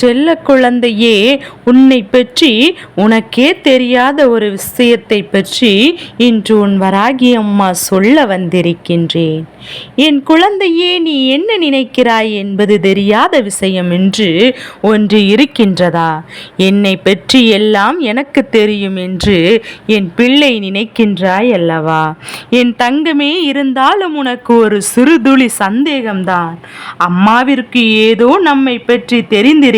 செல்ல குழந்தையே உன்னை பற்றி உனக்கே தெரியாத ஒரு விஷயத்தை பற்றி இன்று உன் வராகி அம்மா சொல்ல வந்திருக்கின்றேன். என் குழந்தையே நீ என்ன நினைக்கிறாய் என்பது தெரியாத விஷயம் என்று ஒன்று இருக்கின்றதா? என்னை பற்றி எல்லாம் எனக்கு தெரியும் என்று என் பிள்ளை நினைக்கின்றாய் அல்லவா? என் தங்கமே இருந்தாலும் உனக்கு ஒரு சிறுதுளி சந்தேகம்தான். அம்மாவிற்கு ஏதோ நம்மை பற்றி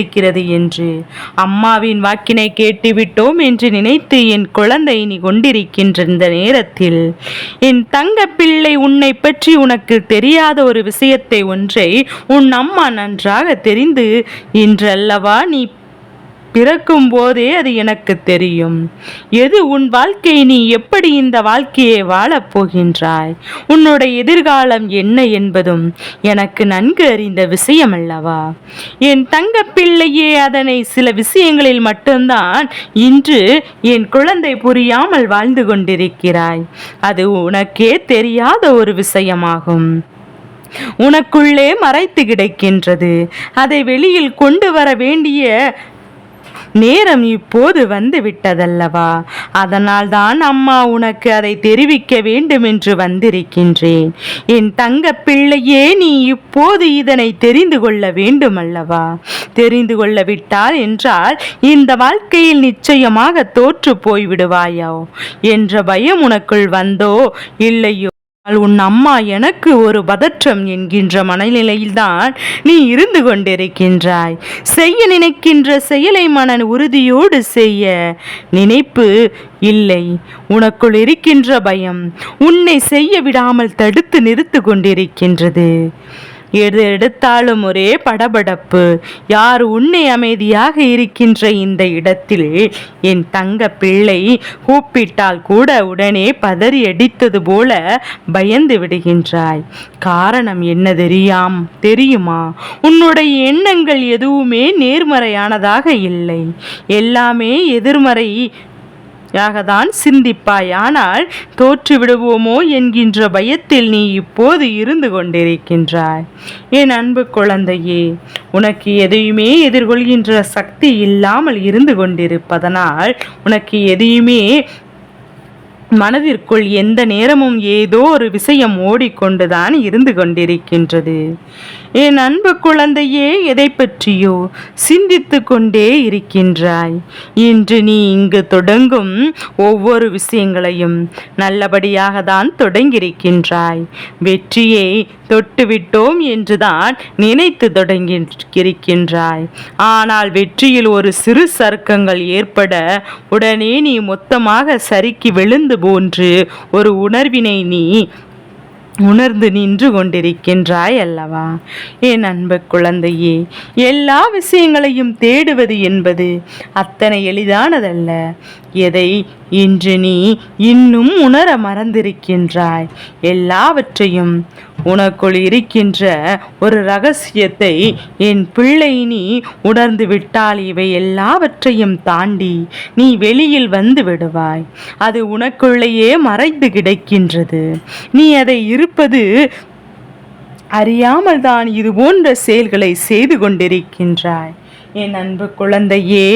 தெரிந்திருக்கிறது என்று. அம்மாவின் வாக்கினை கேட்டுவிட்டோம் என்று நினைத்து என் குழந்தை நீ கொண்டிருக்கின்ற இந்த நேரத்தில். என் தங்க பிள்ளை உன்னை பற்றி உனக்கு தெரியாத ஒரு விஷயத்தை ஒன்றை உன் அம்மா நன்றாக தெரிந்து இன்றல்லவா நீ பிறக்கும் போதே அது எனக்கு தெரியும். எது உன் வாழ்க்கை? நீ எப்படி இந்த வாழ்க்கையை வாழப் போகின்றாய்? உன்னுடைய எதிர்காலம் என்ன என்பதும் எனக்கு நன்கு அறிந்த விஷயம் அல்லவா என் தங்க பிள்ளையே அதனை சில விஷயங்களில் மட்டும்தான் இன்று என் குழந்தை புரியாமல் வாழ்ந்து கொண்டிருக்கிறாய். அது உனக்கே தெரியாத ஒரு விஷயமாகும். உனக்குள்ளே மறைத்து கிடக்கின்றது. அதை வெளியில் கொண்டு வர வேண்டிய நேரம் இப்போது வந்து விட்டதல்லவா அதனால் தான் அம்மா உனக்கு அதை தெரிவிக்க வேண்டும் என்று வந்திருக்கின்றேன். என் தங்க பிள்ளையே நீ இப்போது இதனை தெரிந்து கொள்ள வேண்டும் அல்லவா தெரிந்து கொள்ள விட்டால் என்றால் இந்த வாழ்க்கையில் நிச்சயமாக தோற்று போய்விடுவாயோ? என்ற பயம் உனக்குள் வந்தோ இல்லையோ? உன் அம்மா எனக்கு ஒரு பதற்றம் என்கின்ற மனநிலையில்தான் நீ இருந்து கொண்டிருக்கின்றாய். செய்ய நினைக்கின்ற செயலை மன உறுதியோடு செய்ய நினைப்பு இல்லை. உனக்குள் இருக்கின்ற பயம் உன்னை செய்ய விடாமல் தடுத்து நிறுத்து கொண்டிருக்கின்றது. எது எடுத்தாலும் ஒரே படபடப்பு. யார் உன்னை அமைதியாக இருக்கின்ற இந்த இடத்தில்? என் தங்க பிள்ளை கூப்பிட்டால் கூட உடனே பதறி அடித்தது போல பயந்து விடுகின்றாய். காரணம் என்ன தெரியாம்? தெரியுமா? உன்னுடைய எண்ணங்கள் எதுவுமே நேர்மறையானதாக இல்லை. எல்லாமே எதிர்மறை யாகத்தான் சிந்திப்பாய். ஆனால் தோற்றுவிடுவோமோ என்கின்ற பயத்தில் நீ இப்போது இருந்து கொண்டிருக்கின்றாய். என் அன்பு குழந்தையே உனக்கு எதையுமே எதிர்கொள்கின்ற சக்தி இல்லாமல் இருந்து கொண்டிருப்பதனால் உனக்கு எதையுமே மனதிற்குள் எந்த நேரமும் ஏதோ ஒரு விஷயம் ஓடிக்கொண்டுதான் இருந்து கொண்டிருக்கின்றது. என் அன்பு குழந்தையே எதை பற்றியோ சிந்தித்து கொண்டே இருக்கின்றாய். இன்று நீ இங்கு தொடங்கும் ஒவ்வொரு விஷயங்களையும் நல்லபடியாக தான் தொடங்கியிருக்கின்றாய். வெற்றியை தொட்டுவிட்டோம் என்றுதான் நினைத்து தொடங்கியிருக்கின்றாய். ஆனால் வெற்றியில் ஒரு சிறு சர்க்கங்கள் ஏற்பட உடனே நீ மொத்தமாக சறுக்கி விழுந்து போன்று ஒரு உணர்வினை நீ உணர்ந்து நின்று கொண்டிருக்கின்றாய் அல்லவா? என் அன்பு குழந்தையே எல்லா விஷயங்களையும் தேடுவது என்பது அத்தனை எளிதானதல்ல. எதை இன்று நீ இன்னும் உணர மறந்திருக்கின்றாய்? எல்லாவற்றையும் உனக்குள் இருக்கின்ற ஒரு ரகசியத்தை என் பிள்ளை நீ உணர்ந்து விட்டால் இவை எல்லாவற்றையும் தாண்டி நீ வெளியில் வந்து விடுவாய். அது உனக்குள்ளேயே மறைந்து கிடக்கின்றது. நீ அதை இருப்பது அறியாமல் தான் இது போன்ற செயல்களை செய்து கொண்டிருக்கின்றாய். என் அன்பு குழந்தையே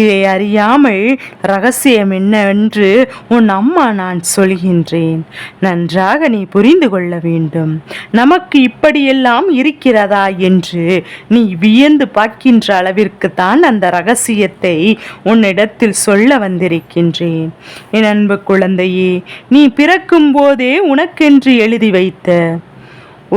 இதை அறியாமல் ரகசியம் என்னவென்று உன் அம்மா நான் சொல்கின்றேன். நன்றாக நீ புரிந்து கொள்ள வேண்டும். நமக்கு இப்படியெல்லாம் இருக்கிறதா என்று நீ வியந்து பார்க்கின்ற அளவிற்கு தான் அந்த ரகசியத்தை உன்னிடத்தில் சொல்ல வந்திருக்கின்றேன். என் அன்பு குழந்தையே நீ பிறக்கும் போதே உனக்கென்று எழுதி வைத்த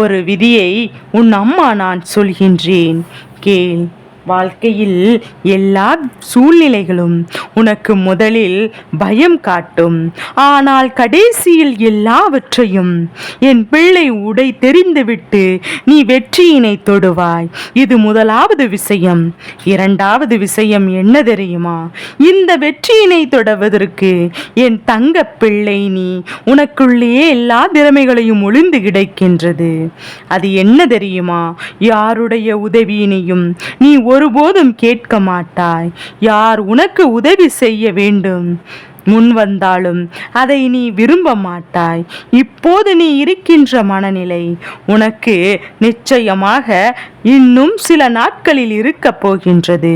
ஒரு விதியை உன் அம்மா நான் சொல்கின்றேன். கேள் வாழ்க்கையில் எல்லா சூழ்நிலைகளும் உனக்கு முதலில் பயம் காட்டும். ஆனால் கடைசியில் எல்லாவற்றையும் என் பிள்ளை உடை தெரிந்துவிட்டு நீ வெற்றியினை தொடுவாய். இது முதலாவது விஷயம். இரண்டாவது விஷயம் என்ன தெரியுமா? இந்த வெற்றியினை தொடவதற்கு என் தங்க பிள்ளை நீ உனக்குள்ளேயே எல்லா திறமைகளையும் ஒளிந்து கிடைக்கின்றது. அது என்ன தெரியுமா? யாருடைய உதவியினையும் நீ ஒருபோதும் கேட்க மாட்டாய் யார் உனக்கு உதவி செய்ய வேண்டும்? முன் வந்தாலும் அதை நீ விரும்ப மாட்டாய் இப்போது நீ இருக்கின்ற மனநிலை உனக்கு நிச்சயமாக இன்னும் சில நாட்களில் இருக்கப் போகின்றது.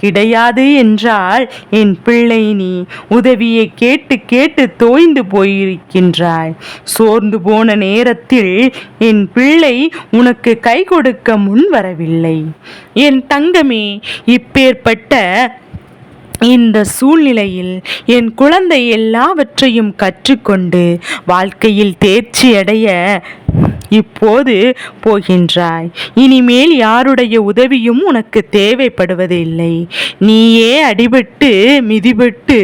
கிடையாது என்றால் என் பிள்ளை நீ உதவியை கேட்டு கேட்டு தோய்ந்து போயிருக்கின்றாய். சோர்ந்து போன நேரத்தில் என் பிள்ளை உனக்கு கை கொடுக்க முன் வரவில்லை. என் தங்கமே இப்பேற்பட்ட இந்த சூழ்நிலையில் என் குழந்தை எல்லாவற்றையும் கற்றுக்கொண்டு வாழ்க்கையில் தேர்ச்சி அடைய இப்போது போகின்றாய். இனிமேல் யாருடைய உதவியும் உனக்கு தேவைப்படுவதில்லை நீயே அடிபட்டு மிதிபட்டு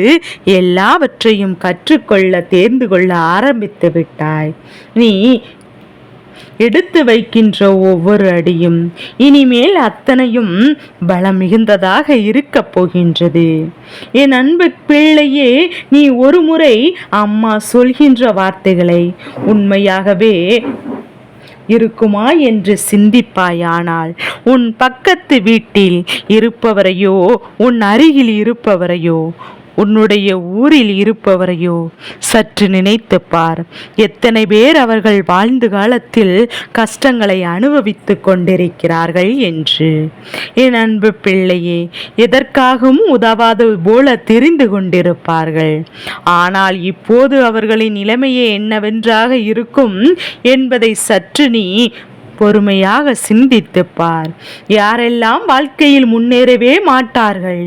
எல்லாவற்றையும் கற்றுக்கொள்ள தேர்ந்து கொள்ள ஆரம்பித்து விட்டாய். நீ எடுத்து வைக்கின்ற ஒவ்வொரு அடியும் இனிமேல் அத்தனையும் பலம் மிகுந்ததாக இருக்கப் போகின்றது. என் அன்பு பிள்ளையே நீ ஒரு முறை அம்மா சொல்கின்ற வார்த்தைகளை உண்மையாகவே இருக்குமா என்று சிந்திப்பாயானால் உன் பக்கத்து வீட்டில் இருப்பவரையோ உன் அருகில் இருப்பவரையோ உன்னுடைய ஊரில் இருப்பவரையோ சற்று நினைத்து பார். எத்தனை பேர் அவர்கள் வாழ்ந்த காலத்தில் கஷ்டங்களை அனுபவித்துக் கொண்டிருக்கிறார்கள் என்று. என் அன்பு பிள்ளையே எதற்காகவும் உதவாது போல தெரிந்து கொண்டிருப்பார்கள். ஆனால் இப்போது அவர்களின் நிலைமையே என்னவென்றாக இருக்கும் என்பதை சற்று நீ பொறுமையாக சிந்தித்து பார் யாரெல்லாம் வாழ்க்கையில் முன்னேறவே மாட்டார்கள்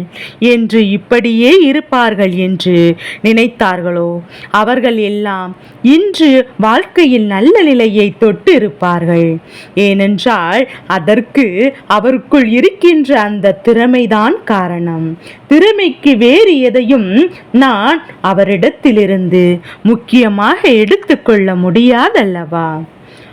என்று இப்படியே இருப்பார்கள் என்று நினைத்தார்களோ? அவர்கள் எல்லாம் இன்று வாழ்க்கையில் நல்ல நிலையை தொட்டு இருப்பார்கள் ஏனென்றால் அதற்கு அவருக்குள் இருக்கின்ற அந்த திறமைதான் காரணம். திறமைக்கு வேறு எதையும் நான் அவரிடத்திலிருந்து முக்கியமாக எடுத்துக்கொள்ள முடியாதல்லவா?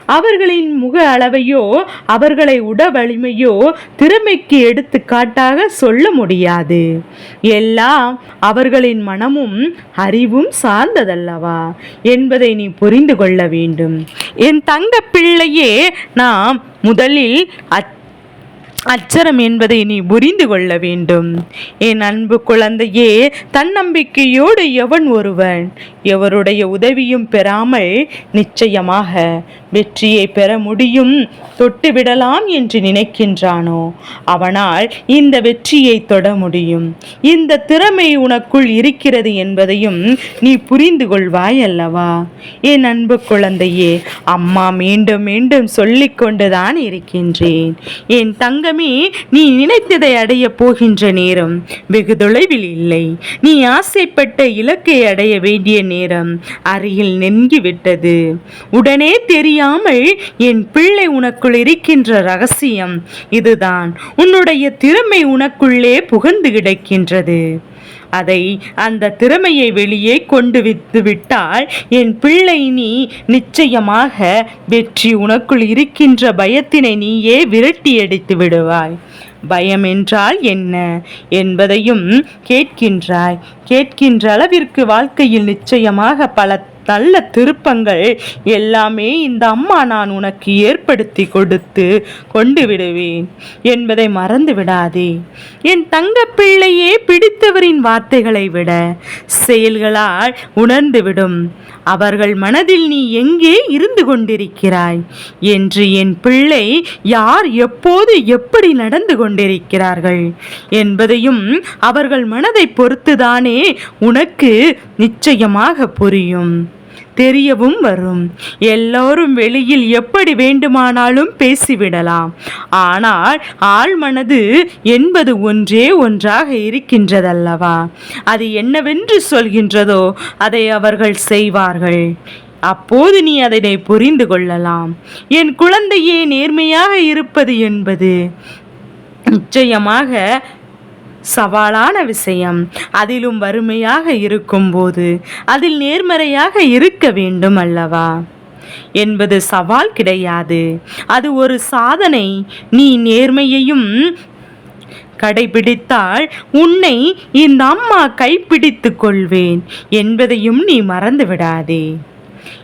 அவர்களின் முக அளவையோ அவர்களை உட வலிமையோ திறமைக்கு எடுத்துக்காட்டாக சொல்ல முடியாது. எல்லாம் அவர்களின் மனமும் அறிவும் சார்ந்ததல்லவா? என்பதை நீ புரிந்து கொள்ள வேண்டும். என் தங்க பிள்ளையே நாம் முதலில் அச் அச்சரம் என்பதை நீ புரிந்து கொள்ள வேண்டும். என் அன்பு குழந்தையே தன்னம்பிக்கையோடு எவன் ஒருவன்? எவருடைய உதவியும் பெறாமல் நிச்சயமாக வெற்றியை பெற முடியும் தொட்டுவிடலாம் என்று நினைக்கின்றானோ? அவனால் இந்த வெற்றியை தொட முடியும். இந்த திறமை உனக்குள் இருக்கிறது என்பதையும் நீ புரிந்து கொள்வாய் அல்லவா? என் அன்பு குழந்தையே அம்மா மீண்டும் மீண்டும் சொல்லிக்கொண்டுதான் இருக்கின்றேன். என் தங்கமே நீ நினைத்ததை அடைய போகின்ற நேரம் வெகு தொலைவில் இல்லை. நீ ஆசைப்பட்ட இலக்கை அடைய வேண்டிய நேரம் அருகில் நெருங்கிவிட்டது உடனே தெரியாமல் என் பிள்ளை உனக்குள் இருக்கின்ற ரகசியம் இதுதான். உன்னுடைய திறமை உனக்குள்ளே புகுந்து கிடக்கின்றது. அதை அந்த திறமையை வெளியே கொண்டு வித்து விட்டால் என் பிள்ளை நீ நிச்சயமாக வெற்றி உனக்குள் இருக்கின்ற பயத்தினை நீயே விரட்டி அடித்து விடுவாய். பயம் என்றால் என்ன? என்பதையும் கேட்கின்றாய். கேட்கின்ற அளவிற்கு வாழ்க்கையில் நிச்சயமாக பல நல்ல திருப்பங்கள் எல்லாமே இந்த அம்மா நான் உனக்கு ஏற்படுத்தி கொடுத்து கொண்டு விடுவேன் என்பதை மறந்து விடாதே. என் தங்க பிள்ளையே பிடி வார்த்தைகளை விட செயல்களால் உணர்ந்துவிடும். அவர்கள் மனதில் நீ எங்கே இருந்து கொண்டிருக்கிறாய்? என்று என் பிள்ளை யார் எப்போது எப்படி நடந்து கொண்டிருக்கிறார்கள்? என்பதையும் அவர்கள் மனதை பொறுத்துதானே உனக்கு நிச்சயமாக புரியும். தெரியவும் வரும். எல்லோரும் வெளியில் எப்படி வேண்டுமானாலும் பேசிவிடலாம். ஆனால் ஆழ்மனது என்பது ஒன்றே ஒன்றாக இருக்கின்றதல்லவா? அது என்னவென்று சொல்கின்றதோ அதை அவர்கள் செய்வார்கள். அப்போது நீ அதனை புரிந்து கொள்ளலாம். என் குழந்தையே நேர்மையாக இருப்பது என்பது நிச்சயமாக சவாலான விஷயம். அதிலும் வறுமையாக இருக்கும்போது அதில் நேர்மறையாக இருக்க வேண்டும் அல்லவா? என்பது சவால் கிடையாது. அது ஒரு சாதனை. நீ நேர்மையையும் கடைபிடித்தால் உன்னை இந்த அம்மா கைப்பிடித்து கொள்வேன் என்பதையும் நீ மறந்து விடாதே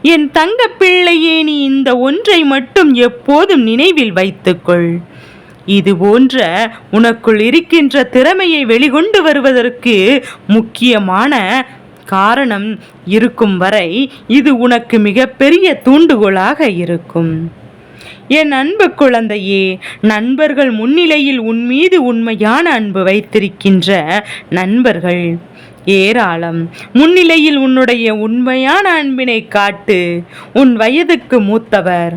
என் தங்க பிள்ளையே நீ இந்த ஒன்றை மட்டும் எப்போதும் நினைவில் வைத்துக்கொள் இது போன்ற உனக்குள் இருக்கின்ற திறமையை வெளிகொண்டு வருவதற்கு முக்கியமான காரணம் இருக்கும் வரை இது உனக்கு மிகப்பெரிய தூண்டுகோலாக இருக்கும். என் அன்பு குழந்தையே நண்பர்கள் முன்னிலையில் உன் மீது உண்மையான அன்பு வைத்திருக்கின்ற நண்பர்கள் ஏராளம். முன்னிலையில் உன்னுடைய உண்மையான அன்பினை காட்டு உன் வயதுக்கு மூத்தவர்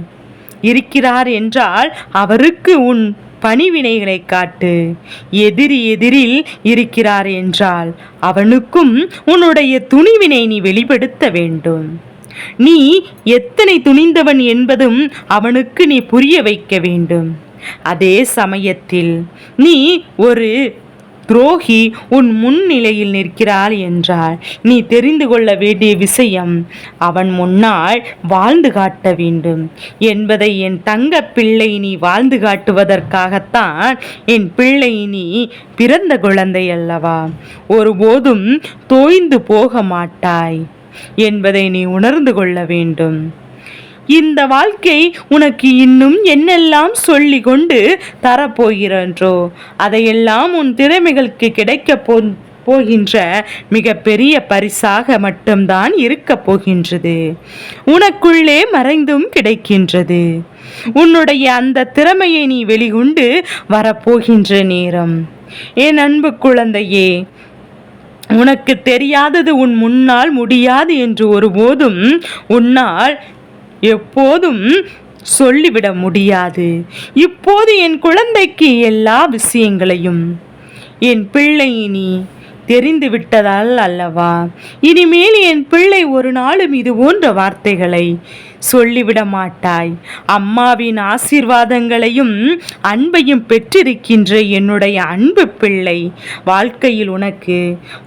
இருக்கிறார் என்றால் அவருக்கு உன் பணிவினைகளை காட்டு. எதிரி எதிரில் இருக்கிறார் என்றால் அவனுக்கும் உன்னுடைய துணிவினை நீ வெளிப்படுத்த வேண்டும். நீ எத்தனை துணிந்தவன் என்பதும் அவனுக்கு நீ புரிய வைக்க வேண்டும். அதே சமயத்தில் நீ ஒரு துரோகி உன் முன்னிலையில் நிற்கிறாள் என்றால் நீ தெரிந்து கொள்ள வேண்டிய விஷயம் அவன் முன்னால் வாழ்ந்து காட்ட வேண்டும். என்பதை என் தங்க பிள்ளை நீ வாழ்ந்து காட்டுவதற்காகத்தான் என் பிள்ளை நீ பிறந்த குழந்தை அல்லவா? ஒருபோதும் தோய்ந்து போக மாட்டாய் என்பதை நீ உணர்ந்து கொள்ள வேண்டும். இந்த வாழ்க்கை உனக்கு இன்னும் என்னெல்லாம் சொல்லி கொண்டு தரப்போகிறன்றோ அதையெல்லாம் உன் திறமைகளுக்கு கிடைக்க போ போகின்ற மிக பெரிய பரிசாக மட்டும்தான் இருக்க போகின்றது. உனக்குள்ளே மறைந்தும் கிடைக்கின்றது. உன்னுடைய அந்த திறமையை நீ வெளிகொண்டு வரப்போகின்ற நேரம். என் அன்பு குழந்தையே உனக்கு தெரியாதது உன் முன்னால் முடியாது என்று ஒருபோதும் உன்னால் எப்போதும் சொல்லிவிட முடியாது. இப்போது என் குழந்தைக்கு எல்லா விஷயங்களையும். என் பிள்ளை இனி தெரிந்து விட்டதால் அல்லவா? இனிமேல் என் பிள்ளை ஒரு நாளும் இது போன்ற வார்த்தைகளை சொல்லிவிட மாட்டாய் அம்மாவின் ஆசீர்வாதங்களையும் அன்பையும் பெற்றிருக்கின்ற என்னுடைய அன்பு பிள்ளை வாழ்க்கையில் உனக்கு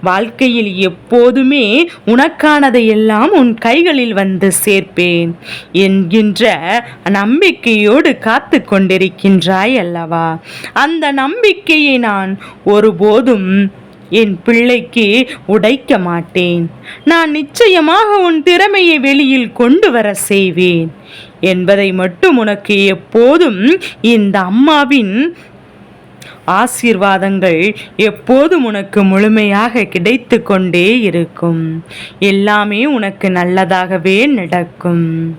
வாழ்க்கையில் எப்போதுமே உனக்கானதை எல்லாம் உன் கைகளில் வந்து சேர்ப்பேன் என்கின்ற நம்பிக்கையோடு காத்து கொண்டிருக்கின்றாய் அல்லவா? அந்த நம்பிக்கையை நான் ஒருபோதும் என் பிள்ளைக்கு உடைக்க மாட்டேன். நான் நிச்சயமாக உன் திறமையை வெளியில் கொண்டு வர செய்வேன். என்பதை மட்டும் உனக்கு எப்போதும் இந்த அம்மாவின் ஆசீர்வாதங்கள் எப்போதும் உனக்கு முழுமையாக கிடைத்து கொண்டே இருக்கும். எல்லாமே உனக்கு நல்லதாகவே நடக்கும்.